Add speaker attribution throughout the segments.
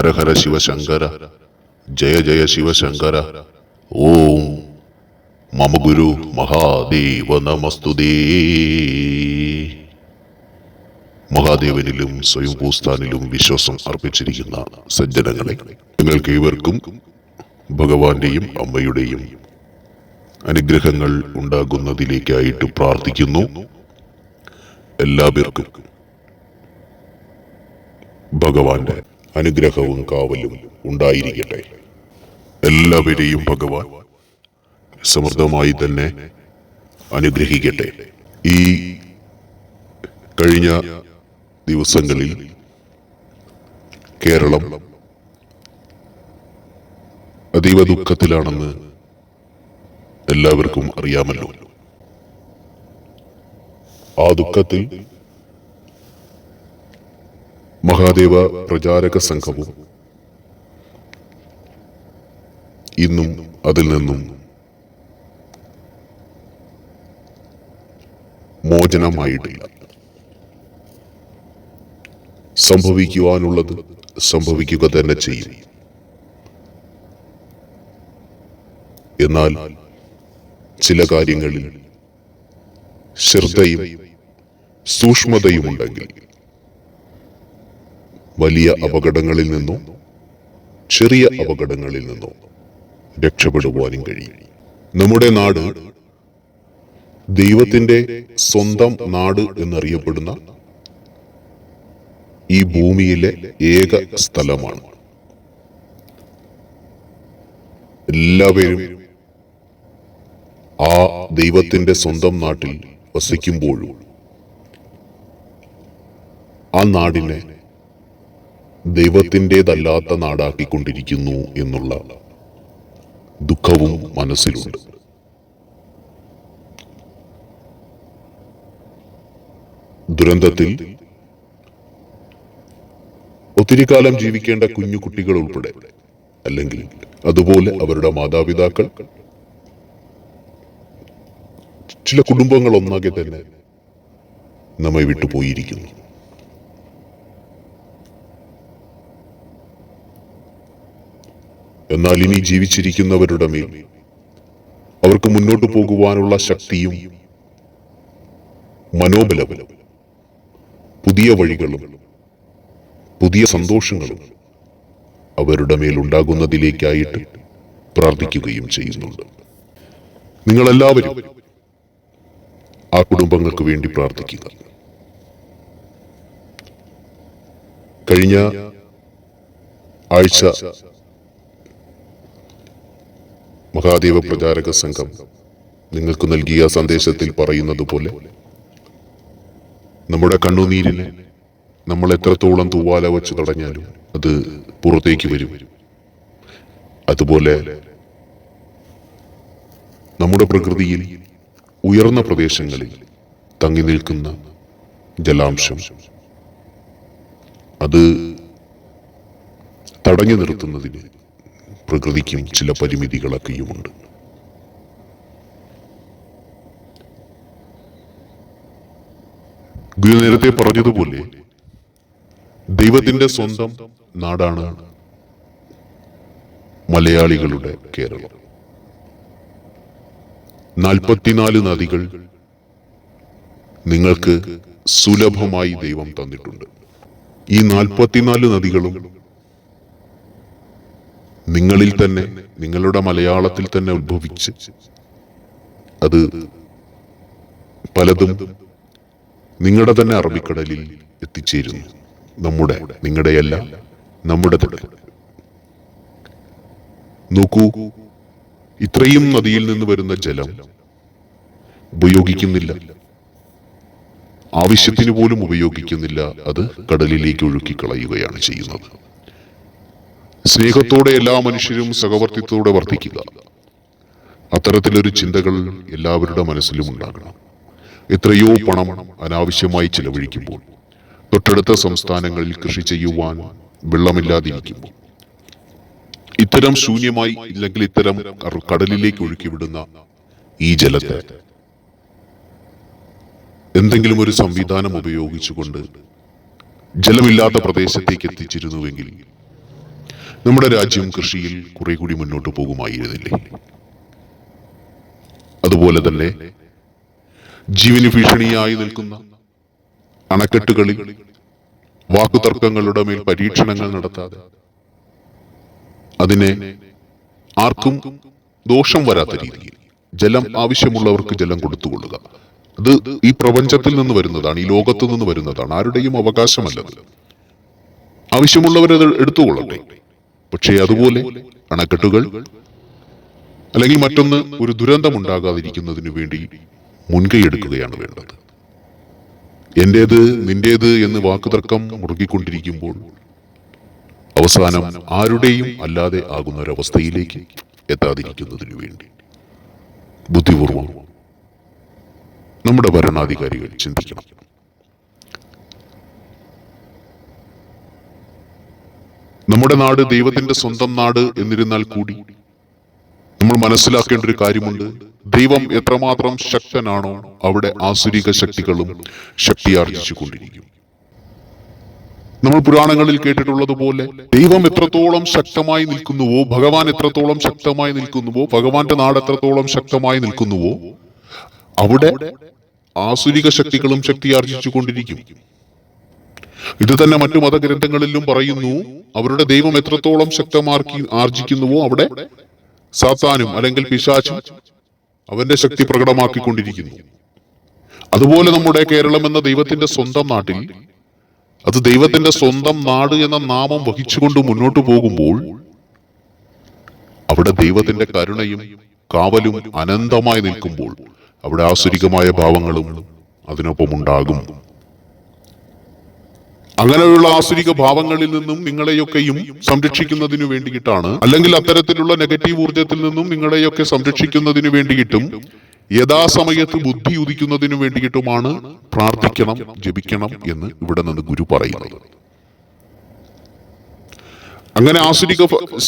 Speaker 1: ശിവായ ഹര ഹര ശിവശങ്കര ജയ ജയ ശിവശങ്കര ഓം മമ ഗുരു മഹാദേവ നമസ്തുതേ മഹാദേവനിലും സ്വയം പൂസ്ഥാനിലും വിശ്വാസം അർപ്പിച്ചിരിക്കുന്ന സജ്ജനങ്ങളെ നിങ്ങൾക്ക് ഇവർക്കും ഭഗവാന്റെയും അമ്മയുടെയും അനുഗ്രഹങ്ങൾ ഉണ്ടാകുന്നതിലേക്കായിട്ട് പ്രാർത്ഥിക്കുന്നു. എല്ലാവർക്കും ഭഗവാന്റെ അനുഗ്രഹവും കാവലും ഉണ്ടായിരിക്കട്ടെ. എല്ലാവരെയും ഭഗവാൻ സമൃദ്ധമായി തന്നെ അനുഗ്രഹിക്കട്ടെ. ഈ കഴിഞ്ഞ ദിവസങ്ങളിൽ കേരളം അതീവ ദുഃഖത്തിലാണെന്ന് എല്ലാവർക്കും അറിയാമല്ലോ. ആ ദുഃഖത്തിൽ മഹാദേവ പ്രചാരക സംഘവും ഇന്നും അതിൽ നിന്നും മോചനമായിട്ടില്ല. സംഭവിക്കുവാനുള്ളത് സംഭവിക്കുക തന്നെ ചെയ്യും. എന്നാൽ ചില കാര്യങ്ങളിൽ ശ്രദ്ധയും സൂക്ഷ്മതയുമുണ്ടെങ്കിൽ വലിയ അപകടങ്ങളിൽ നിന്നോ ചെറിയ അപകടങ്ങളിൽ നിന്നോ രക്ഷപ്പെടുവാനും കഴിയും. നമ്മുടെ നാട് ദൈവത്തിന്റെ സ്വന്തം നാട് എന്നറിയപ്പെടുന്ന ഈ ഭൂമിയിലെ ഏക സ്ഥലമാണ്. എല്ലാവരും ആ ദൈവത്തിന്റെ സ്വന്തം നാട്ടിൽ വസിക്കുമ്പോഴും ആ നാടിനെ ദൈവത്തിന്റെതല്ലാത്ത നാടാക്കിക്കൊണ്ടിരിക്കുന്നു എന്നുള്ള ദുഃഖവും മനസ്സിലുണ്ട്. ദുരന്തത്തിൽ ഒത്തിരി കാലം ജീവിക്കേണ്ട കുഞ്ഞു കുട്ടികൾ ഉൾപ്പെടെ അല്ലെങ്കിൽ അതുപോലെ അവരുടെ മാതാപിതാക്കൾ ചില കുടുംബങ്ങൾ ഒന്നാകെ തന്നെ നമ്മെ വിട്ടുപോയിരിക്കുന്നു. എന്നാൽ ഇനി ജീവിച്ചിരിക്കുന്നവരുടെ മേൽ അവർക്ക് മുന്നോട്ടു പോകുവാനുള്ള ശക്തിയും മനോബലവും പുതിയ വഴികളും പുതിയ സന്തോഷങ്ങളും അവരുടെ മേൽ ഉണ്ടാകുന്നതിലേക്കായിട്ട് പ്രാർത്ഥിക്കുകയും ചെയ്യുന്നുണ്ട്. നിങ്ങളെല്ലാവരും ആ കുടുംബങ്ങൾക്ക് വേണ്ടി പ്രാർത്ഥിക്കുക. കഴിഞ്ഞ ആഴ്ച മഹാദേവ പ്രചാരക സംഘം നിങ്ങൾക്ക് നൽകിയ സന്ദേശത്തിൽ പറയുന്നത് പോലെ നമ്മുടെ കണ്ണുനീരിനെ നമ്മൾ എത്രത്തോളം തൂവാല വച്ച് തടഞ്ഞാലും അത് പുറത്തേക്ക് വരും. അതുപോലെ നമ്മുടെ പ്രകൃതിയിൽ ഉയർന്ന പ്രദേശങ്ങളിൽ തങ്ങി നിൽക്കുന്ന ജലാംശം അത് തടഞ്ഞു നിർത്തുന്നതിന് പ്രകൃതിക്കും ചില പരിമിതികളൊക്കെയുമുണ്ട്. ഗുരു നേരത്തെ പറഞ്ഞതുപോലെ ദൈവത്തിന്റെ സ്വന്തം നാടാണ് മലയാളികളുടെ കേരളം. നാൽപ്പത്തിനാല് നദികൾ നിങ്ങൾക്ക് സുലഭമായി ദൈവം തന്നിട്ടുണ്ട്. ഈ നാൽപ്പത്തിനാല് നദികളും നിങ്ങളിൽ തന്നെ നിങ്ങളുടെ മലയാളത്തിൽ തന്നെ ഉത്ഭവിച്ച് അത് പലതും നിങ്ങളുടെ തന്നെ അറബിക്കടലിൽ എത്തിച്ചേരുന്നു. നമ്മുടെ നിങ്ങളുടെയല്ല നമ്മുടെ തന്നെ. നോക്കൂ ഇത്രയും നദിയിൽ നിന്ന് വരുന്ന ജലം ഉപയോഗിക്കുന്നില്ല. ആവശ്യത്തിന് പോലും ഉപയോഗിക്കുന്നില്ല. അത് കടലിലേക്ക് ഒഴുക്കി കളയുകയാണ് ചെയ്യുന്നത്. സ്നേഹത്തോടെ എല്ലാ മനുഷ്യരും സഹവർത്തിത്തോടെ വർദ്ധിക്കുക അത്തരത്തിലൊരു ചിന്തകൾ എല്ലാവരുടെ മനസ്സിലും ഉണ്ടാകണം. എത്രയോ പണം അനാവശ്യമായി ചിലവഴിക്കുമ്പോൾ തൊട്ടടുത്ത സംസ്ഥാനങ്ങളിൽ കൃഷി ചെയ്യുവാൻ വെള്ളമില്ലാതിരിക്കുമ്പോൾ. ഇത്തരം ശൂന്യമായി ഇല്ലെങ്കിൽ ഇത്തരം കടലിലേക്ക് ഒഴുക്കിവിടുന്ന ഈ ജലത്തെ എന്തെങ്കിലും ഒരു സംവിധാനം ഉപയോഗിച്ചുകൊണ്ട് ജലമില്ലാത്ത പ്രദേശത്തേക്ക് എത്തിച്ചിരുന്നുവെങ്കിൽ നമ്മുടെ രാജ്യം കൃഷിയിൽ കുറെ കൂടി മുന്നോട്ട് പോകുമായിരുന്നില്ലേ? അതുപോലെ തന്നെ ജീവന് ഭീഷണിയായി നിൽക്കുന്ന അണക്കെട്ടുകളിൽ വാക്കുതർക്കങ്ങളുടെ മേൽ പരീക്ഷണങ്ങൾ നടത്താതെ അതിനെ ആർക്കും ദോഷം വരാത്ത രീതിയിൽ ജലം ആവശ്യമുള്ളവർക്ക് ജലം കൊടുത്തുകൊള്ളുക. അത് ഈ പ്രപഞ്ചത്തിൽ നിന്ന് വരുന്നതാണ് ഈ ലോകത്തു നിന്ന് വരുന്നതാണ്. ആരുടെയും അവകാശമല്ലത്. ആവശ്യമുള്ളവരത് എടുത്തുകൊള്ളട്ടെ. പക്ഷേ അതുപോലെ അണക്കെട്ടുകൾ അല്ലെങ്കിൽ മറ്റൊന്ന് ഒരു ദുരന്തം ഉണ്ടാകാതിരിക്കുന്നതിന് വേണ്ടി മുൻകൈ എടുക്കുകയാണ് വേണ്ടത്. എന്റേത് നിന്റേത് എന്ന് വാക്കുതർക്കം മുറുകിക്കൊണ്ടിരിക്കുമ്പോൾ അവസാനം ആരുടെയും അല്ലാതെ ആകുന്ന ഒരവസ്ഥയിലേക്ക് എത്താതിരിക്കുന്നതിനു വേണ്ടി ബുദ്ധിപൂർവം നമ്മുടെ ഭരണാധികാരികൾ ചിന്തിക്കണം. നമ്മുടെ നാട് ദൈവത്തിന്റെ സ്വന്തം നാട് എന്നിരുന്നാൽ കൂടി. നമ്മൾ മനസ്സിലാക്കേണ്ട ഒരു കാര്യമുണ്ട്. ദൈവം എത്രമാത്രം ശക്തനാണോ അവിടെ ആസുരിക ശക്തികളും ശക്തിയാർജിച്ചു കൊണ്ടിരിക്കും നമ്മൾ പുരാണങ്ങളിൽ കേട്ടിട്ടുള്ളതുപോലെ ദൈവം എത്രത്തോളം ശക്തമായി നിൽക്കുന്നുവോ ഭഗവാൻ എത്രത്തോളം ശക്തമായി നിൽക്കുന്നുവോ ഭഗവാന്റെ നാട് എത്രത്തോളം ശക്തമായി നിൽക്കുന്നുവോ അവിടെ ആസുരിക ശക്തികളും ശക്തിയാർജിച്ചു കൊണ്ടിരിക്കും ഇത് തന്നെ മറ്റു മതഗ്രന്ഥങ്ങളിലും പറയുന്നു അവരുടെ ദൈവം എത്രത്തോളം ശക്തമാർക്കി ആർജിക്കുന്നുവോ അവിടെ സാത്താനും അല്ലെങ്കിൽ പിശാചും അവന്റെ ശക്തി പ്രകടമാക്കിക്കൊണ്ടിരിക്കുന്നു. അതുപോലെ നമ്മുടെ കേരളം എന്ന ദൈവത്തിന്റെ സ്വന്തം നാട്ടിൽ അത് ദൈവത്തിന്റെ സ്വന്തം നാട് എന്ന നാമം വഹിച്ചുകൊണ്ട് മുന്നോട്ട് പോകുമ്പോൾ അവിടെ ദൈവത്തിന്റെ കരുണയും കാവലും അനന്തമായി നിൽക്കുമ്പോൾ അവിടെ ആസുരികമായ ഭാവങ്ങളും അതിനൊപ്പം ഉണ്ടാകും അങ്ങനെയുള്ള ആസുരിക ഭാവങ്ങളിൽ നിന്നും നിങ്ങളെയൊക്കെയും സംരക്ഷിക്കുന്നതിനു വേണ്ടിയിട്ടാണ്. അല്ലെങ്കിൽ അത്തരത്തിലുള്ള നെഗറ്റീവ് ഊർജത്തിൽ നിന്നും നിങ്ങളെയൊക്കെ സംരക്ഷിക്കുന്നതിന് വേണ്ടിയിട്ടും യഥാസമയത്ത് ബുദ്ധി ഉദിക്കുന്നതിനു വേണ്ടിയിട്ടുമാണ് പ്രാർത്ഥിക്കണം ജപിക്കണം എന്ന് ഇവിടെ നിന്ന് ഗുരു പറയുന്നത്. അങ്ങനെ ആസുരിക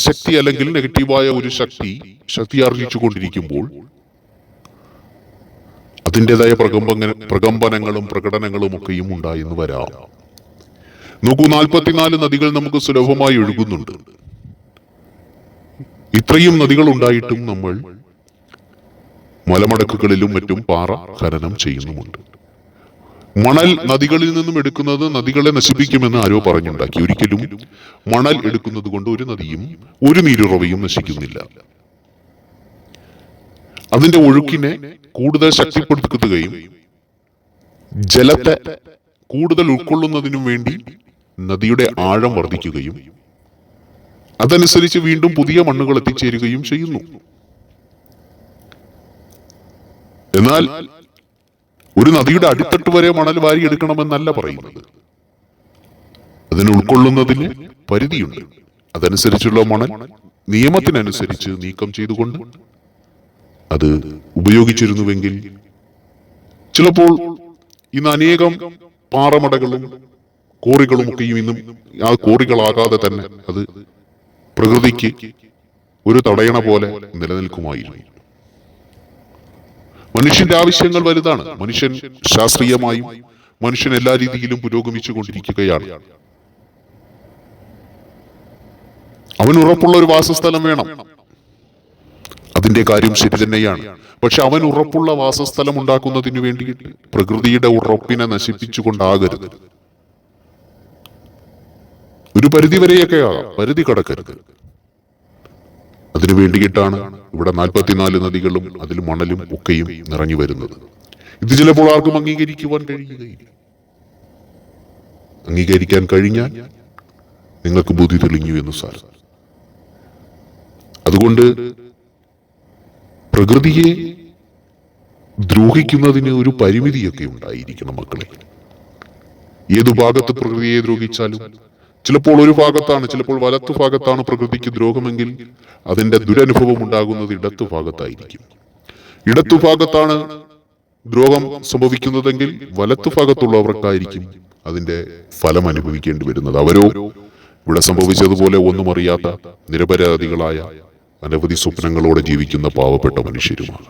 Speaker 1: ശക്തി അല്ലെങ്കിൽ നെഗറ്റീവായ ഒരു ശക്തി ശക്തി ആർജിച്ചു കൊണ്ടിരിക്കുമ്പോൾ അതിന്റെതായ പ്രകമ്പന പ്രകമ്പനങ്ങളും പ്രകടനങ്ങളും ഒക്കെയും ഉണ്ടായെന്ന് വരാം. നോക്കൂ നാൽപ്പത്തിനാല് നദികൾ നമുക്ക് സുലഭമായി ഒഴുകുന്നുണ്ട്. ഇത്രയും നദികൾ ഉണ്ടായിട്ടും നമ്മൾ മലമടക്കുകളിലും മറ്റും പാറ ഖനനം ചെയ്യുന്നുമുണ്ട്. മണൽ നദികളിൽ നിന്നും എടുക്കുന്നത് നദികളെ നശിപ്പിക്കുമെന്ന് ആരോ പറഞ്ഞുണ്ടാക്കി. ഒരിക്കലും മണൽ എടുക്കുന്നത് കൊണ്ട് ഒരു നദിയും ഒരു നീരുറവയും നശിക്കുന്നില്ല. അതിന്റെ ഒഴുക്കിനെ കൂടുതൽ ശക്തിപ്പെടുത്തുകയും ജലത്തെ കൂടുതൽ ഉൾക്കൊള്ളുന്നതിനും വേണ്ടി നദിയുടെ ആഴം വർദ്ധിക്കുകയും അതനുസരിച്ച് വീണ്ടും പുതിയ മണ്ണുകൾ എത്തിച്ചേരുകയും ചെയ്യുന്നു. എന്നാൽ ഒരു നദിയുടെ അടിത്തട്ട് വരെ മണൽ വാരിയെടുക്കണമെന്നല്ല പറയുന്നത്. അതിന് ഉൾക്കൊള്ളുന്നതിന് പരിധിയുണ്ട്. അതനുസരിച്ചുള്ള മണൽ നിയമത്തിനനുസരിച്ച് നീക്കം ചെയ്തുകൊണ്ട് അത് ഉപയോഗിച്ചിരുന്നുവെങ്കിൽ ചിലപ്പോൾ ഇന്ന് അനേകം പാറമടകളും കോറികളും ഒക്കെയും ഇന്നും ആ കോറികളാകാതെ തന്നെ അത് പ്രകൃതിക്ക് ഒരു തടയണ പോലെ നിലനിൽക്കുമായിരുന്നു. മനുഷ്യന്റെ ആവശ്യങ്ങൾ വലുതാണ്. മനുഷ്യൻ ശാസ്ത്രീയമായും മനുഷ്യൻ എല്ലാ രീതിയിലും പുരോഗമിച്ചു കൊണ്ടിരിക്കുകയാണ് അവൻ ഉറപ്പുള്ള ഒരു വാസസ്ഥലം വേണം. അതിന്റെ കാര്യം ശരി തന്നെയാണ്. പക്ഷെ അവൻ ഉറപ്പുള്ള വാസസ്ഥലം ഉണ്ടാക്കുന്നതിന് വേണ്ടിയിട്ട് പ്രകൃതിയുടെ ഉറപ്പിനെ നശിപ്പിച്ചുകൊണ്ടാകരുത്. ഒരു പരിധി വരെയൊക്കെ ആകാം പരിധി കടക്കരുത്. അതിനു വേണ്ടിയിട്ടാണ് ഇവിടെ നാൽപ്പത്തിനാല് നദികളും അതിൽ മണലും ഒക്കെയും നിറഞ്ഞു വരുന്നത്. ഇത് ചിലപ്പോൾ ആർക്കും അംഗീകരിക്കുവാൻ കഴിയുകയില്ല. അംഗീകരിക്കാൻ കഴിഞ്ഞാൽ നിങ്ങൾക്ക് ബുദ്ധി തെളിഞ്ഞു എന്ന് സാർ. അതുകൊണ്ട് പ്രകൃതിയെ ദ്രോഹിക്കുന്നതിന് ഒരു പരിമിതിയൊക്കെ ഉണ്ടായിരിക്കണം മക്കളെ. ഏതു ഭാഗത്ത് പ്രകൃതിയെ ദ്രോഹിച്ചാലും ചിലപ്പോൾ ഒരു ഭാഗത്താണ് ചിലപ്പോൾ വലത്തു ഭാഗത്താണ് പ്രകൃതിക്ക് ദ്രോഹമെങ്കിൽ അതിന്റെ ദുരനുഭവം ഉണ്ടാകുന്നത് ഇടത്തു ഭാഗത്തായിരിക്കും. ഇടത്തു ഭാഗത്താണ് ദ്രോഹം സംഭവിക്കുന്നതെങ്കിൽ വലത്തു ഭാഗത്തുള്ളവർക്കായിരിക്കും അതിന്റെ ഫലം അനുഭവിക്കേണ്ടി വരുന്നത്. അവരോ ഇവിടെ സംഭവിച്ചതുപോലെ ഒന്നും അറിയാത്ത നിരപരാധികളായ അനവധി സ്വപ്നങ്ങളോടെ ജീവിക്കുന്ന പാവപ്പെട്ട മനുഷ്യരുമാണ്.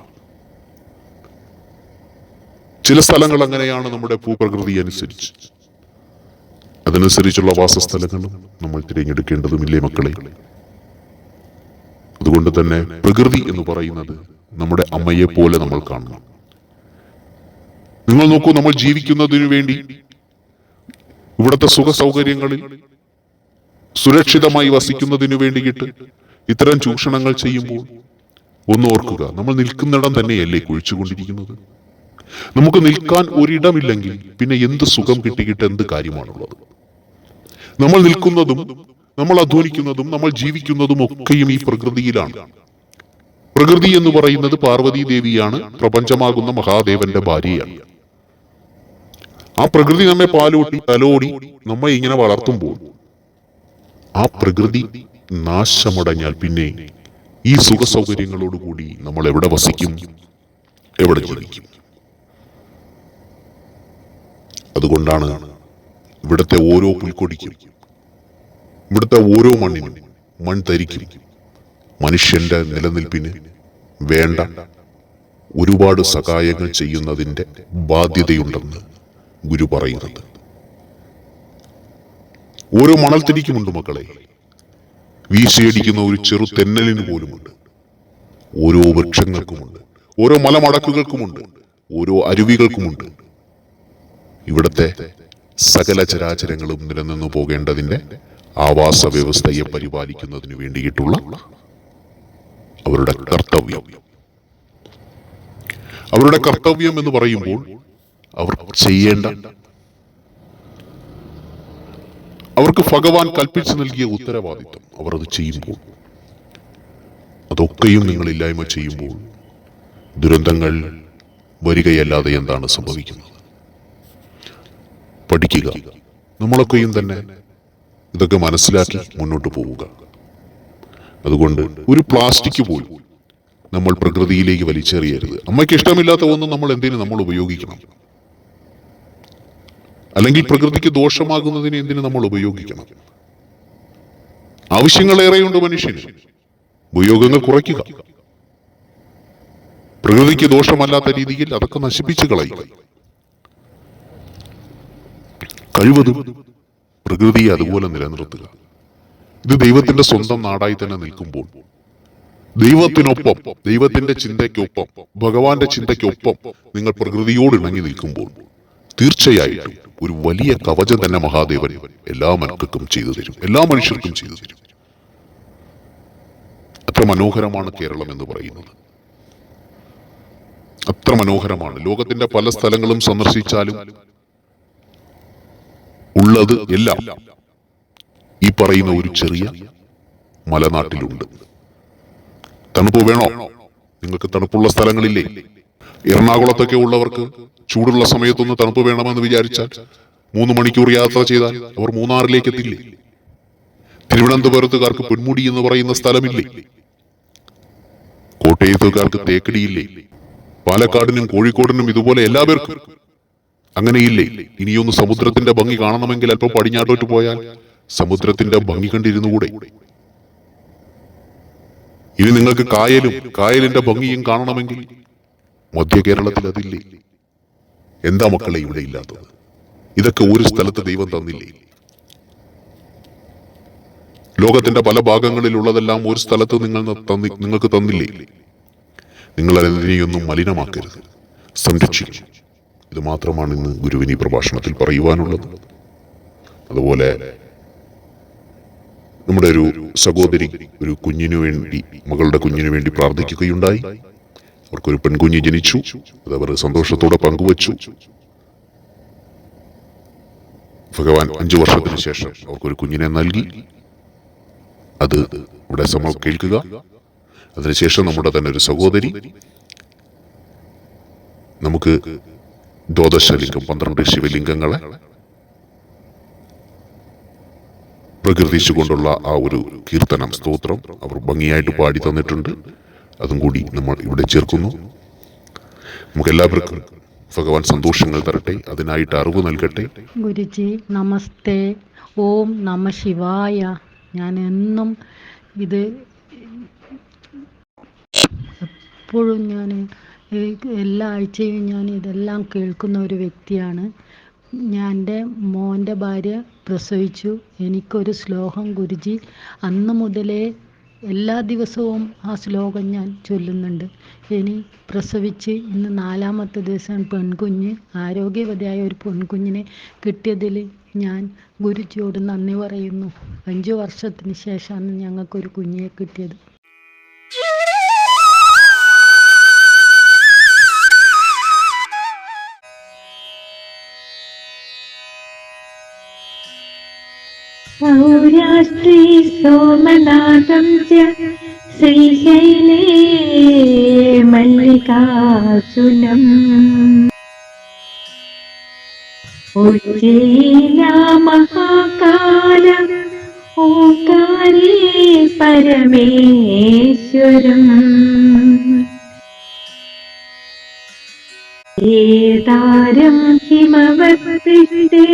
Speaker 1: ചില സ്ഥലങ്ങൾ അങ്ങനെയാണ് നമ്മുടെ ഭൂപ്രകൃതി അനുസരിച്ച്. അതനുസരിച്ചുള്ള വാസസ്ഥലങ്ങളും നമ്മൾ തിരഞ്ഞെടുക്കേണ്ടതുമില്ലേ മക്കളെ? അതുകൊണ്ട് തന്നെ പ്രകൃതി എന്ന് പറയുന്നത് നമ്മുടെ അമ്മയെ പോലെ നമ്മൾ കാണണം. നിങ്ങൾ നോക്കൂ നമ്മൾ ജീവിക്കുന്നതിനു വേണ്ടി ഇവിടുത്തെ സുഖ സൗകര്യങ്ങളിൽ സുരക്ഷിതമായി വസിക്കുന്നതിനു വേണ്ടിയിട്ട് ഇത്തരം ചൂഷണങ്ങൾ ചെയ്യുമ്പോൾ ഒന്ന് ഓർക്കുക നമ്മൾ നിൽക്കുന്നിടം തന്നെയല്ലേ കുഴിച്ചുകൊണ്ടിരിക്കുന്നത്? നമുക്ക് നിൽക്കാൻ ഒരിടമില്ലെങ്കിൽ പിന്നെ എന്ത് സുഖം കിട്ടിയിട്ട് എന്ത് കാര്യമാണുള്ളത്? നമ്മൾ നിൽക്കുന്നതും നമ്മൾ അധ്വാനിക്കുന്നതും നമ്മൾ ജീവിക്കുന്നതും ഒക്കെയും ഈ പ്രകൃതിയിലാണ്. പ്രകൃതി എന്ന് പറയുന്നത് പാർവതി ദേവിയാണ് പ്രപഞ്ചമാകുന്ന മഹാദേവന്റെ ഭാര്യയാണ്. ആ പ്രകൃതി നമ്മെ പാലോട്ടി തലോടി നമ്മെ ഇങ്ങനെ വളർത്തുമ്പോൾ ആ പ്രകൃതി നാശമടഞ്ഞാൽ പിന്നെ ഈ സുഖ സൗകര്യങ്ങളോടുകൂടി നമ്മൾ എവിടെ വസിക്കും? എവിടെ ജീവിക്കും? അതുകൊണ്ടാണ് ഇവിടുത്തെ ഓരോ പുൽക്കൊടിക്കും ഇവിടുത്തെ ഓരോ മണ്ണിനും മൺ തരിക്കും. മനുഷ്യന്റെ നിലനിൽപ്പിന് വേണ്ട ഒരുപാട് സഹായങ്ങൾ ചെയ്യുന്നതിന്റെ ബാധ്യതയുണ്ടെന്ന് ഗുരു പറയുന്നത്. ഓരോ മണൽ മണൽത്തിരിക്കുമുണ്ട് മക്കളെ. വീശിയടിക്കുന്ന ഒരു ചെറു തെന്നലിന് പോലുമുണ്ട്. ഓരോ വൃക്ഷങ്ങൾക്കുമുണ്ട് ഓരോ മലമടക്കുകൾക്കുമുണ്ട് ഓരോ അരുവികൾക്കുമുണ്ട്. ഇവിടുത്തെ സകല ചരാചരങ്ങളും നിലനിന്നു പോകേണ്ടതിന്റെ ആവാസ വ്യവസ്ഥയെ പരിപാലിക്കുന്നതിന് വേണ്ടിയിട്ടുള്ള അവരുടെ കർത്തവ്യം. അവരുടെ കർത്തവ്യം എന്ന് പറയുമ്പോൾ അവർ ചെയ്യേണ്ട അവർക്ക് ഭഗവാൻ കൽപ്പിച്ചു നൽകിയ ഉത്തരവാദിത്വം അവർ അത് ചെയ്യുമ്പോൾ അതൊക്കെയും നിങ്ങൾ ഇല്ലായ്മ ചെയ്യുമ്പോൾ ദുരന്തങ്ങൾ വരികയല്ലാതെ എന്താണ് സംഭവിക്കുന്നത്? പഠിക്കുക. നമ്മളൊക്കെയും തന്നെ ഇതൊക്കെ മനസ്സിലാക്കി മുന്നോട്ട് പോവുക. അതുകൊണ്ട് ഒരു പ്ലാസ്റ്റിക് പോലും നമ്മൾ പ്രകൃതിയിലേക്ക് വലിച്ചെറിയരുത്. അമ്മയ്ക്ക് ഇഷ്ടമില്ലാത്ത ഒന്നും നമ്മൾ എന്തിനു നമ്മൾ ഉപയോഗിക്കണം? അല്ലെങ്കിൽ പ്രകൃതിക്ക് ദോഷമാകുന്നതിന് എന്തിനു നമ്മൾ ഉപയോഗിക്കണം? ആവശ്യങ്ങളേറെയുണ്ട് മനുഷ്യന്. ഉപയോഗങ്ങൾ കുറയ്ക്കുക. പ്രകൃതിക്ക് ദോഷമല്ലാത്ത രീതിയിൽ അതൊക്കെ നശിപ്പിച്ചു കളയുക. കഴിവതും പ്രകൃതിയെ അതുപോലെ നിലനിർത്തുക. ഇത് ദൈവത്തിന്റെ സ്വന്തം നാടായി തന്നെ നിൽക്കുമ്പോൾ ദൈവത്തിനൊപ്പം ദൈവത്തിന്റെ ചിന്തയ്ക്കൊപ്പം ഭഗവാന്റെ ചിന്തയ്ക്കൊപ്പം നിങ്ങൾ പ്രകൃതിയോട് ഇണങ്ങി നിൽക്കുമ്പോൾ തീർച്ചയായിട്ടും ഒരു വലിയ കവചം തന്നെ മഹാദേവൻ എല്ലാ മനുഷ്യർക്കും ചെയ്തു തരും. എല്ലാ മനുഷ്യർക്കും ചെയ്തു തരും. അത്ര മനോഹരമാണ് കേരളം എന്ന് പറയുന്നത്. അത്ര മനോഹരമാണ്. ലോകത്തിന്റെ പല സ്ഥലങ്ങളും സന്ദർശിച്ചാലും ഉള്ളത് എല്ലാം ഈ പറയുന്ന ഒരു ചെറിയ മലനാട്ടിലുണ്ട്. തണുപ്പ് വേണോ? നിങ്ങൾക്ക് തണുപ്പുള്ള സ്ഥലങ്ങളില്ലേ? എറണാകുളത്തൊക്കെ ഉള്ളവർക്ക് ചൂടുള്ള സമയത്തൊന്ന് തണുപ്പ് വേണമെന്ന് വിചാരിച്ചാൽ മൂന്ന് മണിക്കൂർ യാത്ര ചെയ്താൽ അവർ മൂന്നാറിലേക്ക് എത്തില്ലേ? തിരുവനന്തപുരത്തുകാർക്ക് പൊന്മുടി എന്ന് പറയുന്ന സ്ഥലമില്ലേ? കോട്ടയത്തുകാർക്ക് തേക്കടിയില്ലേ? പാലക്കാടിനും കോഴിക്കോടിനും ഇതുപോലെ എല്ലാവർക്കും അങ്ങനെയില്ലേ? ഇനിയൊന്ന് സമുദ്രത്തിന്റെ ഭംഗി കാണണമെങ്കിൽ അല്പം പടിഞ്ഞാട്ടോട്ട് പോയാൽ സമുദ്രത്തിന്റെ ഭംഗി കണ്ടിരുന്നുകൂടെ? ഇനി നിങ്ങൾക്ക് കായലും കായലിന്റെ ഭംഗിയും കാണണമെങ്കിൽ മധ്യ കേരളത്തിൽ അതില്ലേ? എന്താ മക്കളെ ഇവിടെ ഇല്ലാത്തത്? ഇതൊക്കെ ഒരു സ്ഥലത്ത് ദൈവം തന്നില്ലേ? ലോകത്തിന്റെ പല ഭാഗങ്ങളിലുള്ളതെല്ലാം ഒരു സ്ഥലത്ത് നിങ്ങൾ തന്നി നിങ്ങൾക്ക് തന്നില്ലേ? നിങ്ങൾ അതിനെയൊന്നും മലിനമാക്കരുത്. സംരക്ഷിക്കും. ഇത് മാത്രമാണ് ഇന്ന് ഗുരുവിന് ഈ പ്രഭാഷണത്തിൽ പറയുവാനുള്ളത്. അതുപോലെ നമ്മുടെ ഒരു സഹോദരി ഒരു കുഞ്ഞിനു വേണ്ടി മകളുടെ കുഞ്ഞിനു വേണ്ടി പ്രാർത്ഥിക്കുകയുണ്ടായി. അവർക്കൊരു പെൺകുഞ്ഞ് ജനിച്ചു. അത് അവർ സന്തോഷത്തോടെ പങ്കുവച്ചു. ഭഗവാൻ അഞ്ചു വർഷത്തിന് ശേഷം അവർക്കൊരു കുഞ്ഞിനെ നൽകി. അത് ഇവിടെ നമ്മൾ കേൾക്കുക. അതിനുശേഷം നമ്മുടെ തന്നെ ഒരു സഹോദരി നമുക്ക് ദ്വാദശലിംഗം പന്ത്രണ്ട് ശിവലിംഗങ്ങളെ പ്രകീർത്തിച്ചുകൊണ്ടുള്ള ആ ഒരു കീർത്തനം സ്തോത്രം അവർ ഭംഗിയായിട്ട് പാടി തന്നിട്ടുണ്ട്. അതും കൂടി നമ്മൾ ഇവിടെ ചേർക്കുന്നു. നമുക്ക് എല്ലാവർക്കും ഭഗവാൻ സന്തോഷങ്ങൾ തരട്ടെ അതിനായിട്ട് അറിവ് നൽകട്ടെ.
Speaker 2: ഗുരുജി നമസ്തേ. ഓം നമ ശിവായ. ഞാൻ എന്നും ഇത് എപ്പോഴും ഞാൻ എല്ലാ ആഴ്ചയും ഞാൻ ഇതെല്ലാം കേൾക്കുന്ന ഒരു വ്യക്തിയാണ്. ഞാൻ എന്റെ മോന്റെ ഭാര്യ പ്രസവിച്ചു. എനിക്കൊരു ശ്ലോകം ഗുരുജി അന്ന് മുതലേ എല്ലാ ദിവസവും ആ ശ്ലോകം ഞാൻ ചൊല്ലുന്നുണ്ട്. ഇനി പ്രസവിച്ച് ഇന്ന് നാലാമത്തെ ദിവസം പെൺകുഞ്ഞ്. ആരോഗ്യവതിയായ ഒരു പെൺകുഞ്ഞിനെ കിട്ടിയതിൽ ഞാൻ ഗുരുജിയോട് നന്ദി പറയുന്നു. അഞ്ച് വർഷത്തിന് ശേഷമാണ് ഞങ്ങൾക്കൊരു കുഞ്ഞിനെ കിട്ടിയത്.
Speaker 3: സൗരാഷ്ട്രീ സോമനാഥം ശ്രീശൈലേ മല്ലികാസുനം മഹാകാല ഓകാരേ പരമേശ്വരം. ഏതാരം ഹിമവൃഷ്ടേ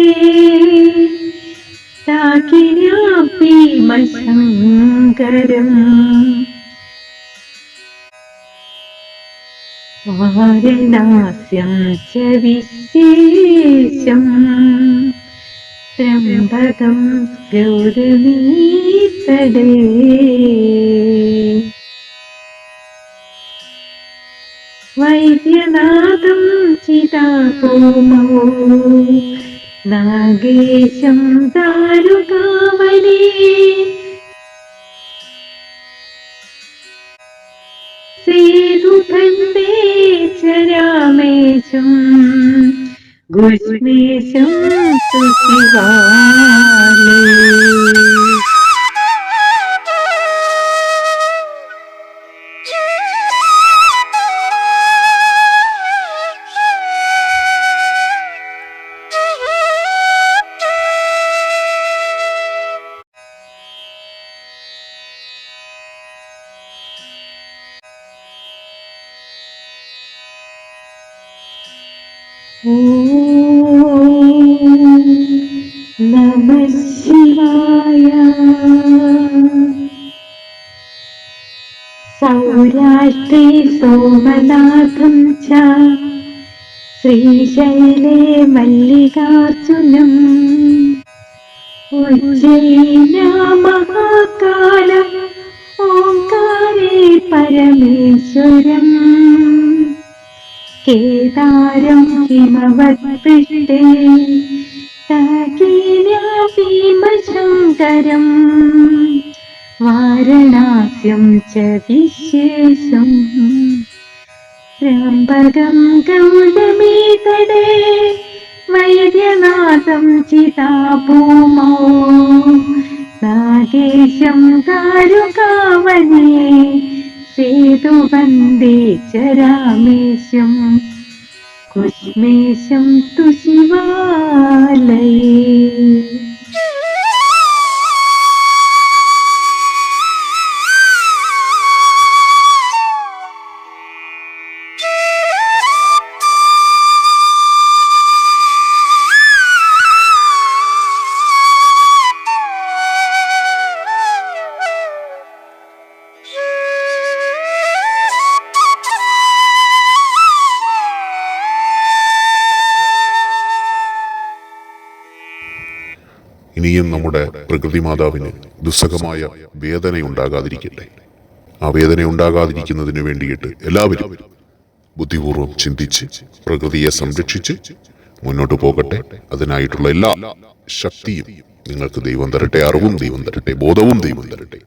Speaker 3: ഭീമശങ്കരം വാരണാസ്യം ച വിശേഷം ത്രംബകം ഗൗരവീതടേ വൈദ്യനാഥം ചിതാപോമോ നാഗേശം ദാരുകാവനേ സേതുഭണ്ഡേ ച രാമേശം സൗരാഷ്ട്രേ സോമനാഥം ശ്രീശൈലേ മല്ലികാർജുനം മഹാകാലം ഓംകാരേ പരമേശ്വരം. കേദാരം ഹിമവത്പൃഷ്ടേ ഭീമശങ്കരം വാരണാസ്യം ച വിശേഷം ത്രംബകം ഗൗതമീതടേ വൈദ്യനാഥം ചിതാഭൂമോ. നാഗേശം ദാരുകാവനേ സേതുവന്ദേ ച രാമേശം കുഷ്മേശം തു ശിവാലയേ
Speaker 1: ഇനിയും നമ്മുടെ പ്രകൃതി മാതാവിന് ദുസ്സഹമായ വേദനയുണ്ടാകാതിരിക്കട്ടെ. ആ വേദന ഉണ്ടാകാതിരിക്കുന്നതിന് വേണ്ടിയിട്ട് എല്ലാവരും ബുദ്ധിപൂർവം ചിന്തിച്ച് പ്രകൃതിയെ സംരക്ഷിച്ച് മുന്നോട്ട് പോകട്ടെ. അതിനായിട്ടുള്ള എല്ലാ ശക്തിയും നിങ്ങൾക്ക് ദൈവം തരട്ടെ. അറിവും ദൈവം തരട്ടെ. ബോധവും ദൈവം തരട്ടെ.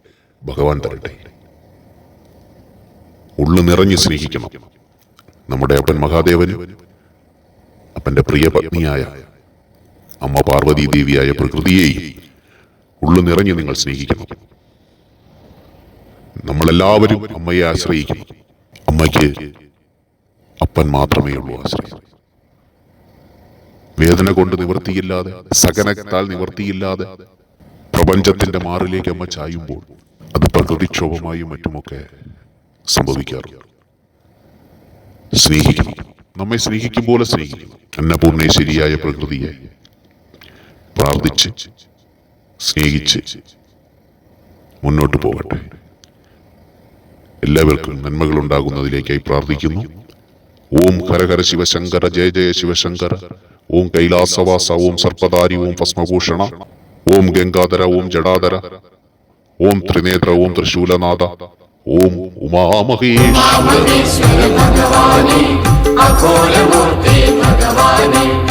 Speaker 1: ഭഗവാൻ തരട്ടെ. ഉള്ളു നിറഞ്ഞ് സ്നേഹിക്കണം. നമ്മുടെ അപ്പൻ മഹാദേവന് അപ്പന്റെ പ്രിയ പത്നിയായ അമ്മ പാർവതി ദേവിയായ പ്രകൃതിയെയും ഉള്ളു നിറഞ്ഞ് നിങ്ങൾ സ്നേഹിക്കണം നമ്മളെല്ലാവരും അമ്മയെ ആശ്രയിക്കണം അമ്മയ്ക്ക് അപ്പൻ മാത്രമേ ഉള്ളൂ ആശ്രയം. വേദന കൊണ്ട് നിവർത്തിയില്ലാതെ സകനത്താൽ നിവർത്തിയില്ലാതെ പ്രപഞ്ചത്തിന്റെ മാറിലേക്ക് അമ്മ ചായുമ്പോൾ അത് പ്രകൃതിക്ഷോഭമായും മറ്റുമൊക്കെ സംഭവിക്കാറുണ്ട്. സ്നേഹിക്കണം നമ്മെ സ്നേഹിക്കും പോലെ സ്നേഹിക്കണം ശരിയായ പ്രകൃതിയെ പ്രാർത്ഥിച്ച് സ്നേഹിച്ച് മുന്നോട്ട് പോകട്ടെ. എല്ലാവർക്കും നന്മകൾ ഉണ്ടാകുന്നതിലേക്കായി പ്രാർത്ഥിക്കുന്നു. ഓം ഹര ഹര ശിവശങ്കര ജയ ജയ ശിവശങ്കര. ഓം കൈലാസവാസ ഓം സർപ്പധാരി ഓം ഭസ്മഭൂഷണ. ഓം ഗംഗാധര ഓം ജടാധര. ഓം ത്രിനേത്ര ഓം തൃശൂലനാഥ ഓം ഉമാമഹേശ്വര
Speaker 4: ഭഗവാനേ അഘോരമൂർത്തി ഭഗവാനെ.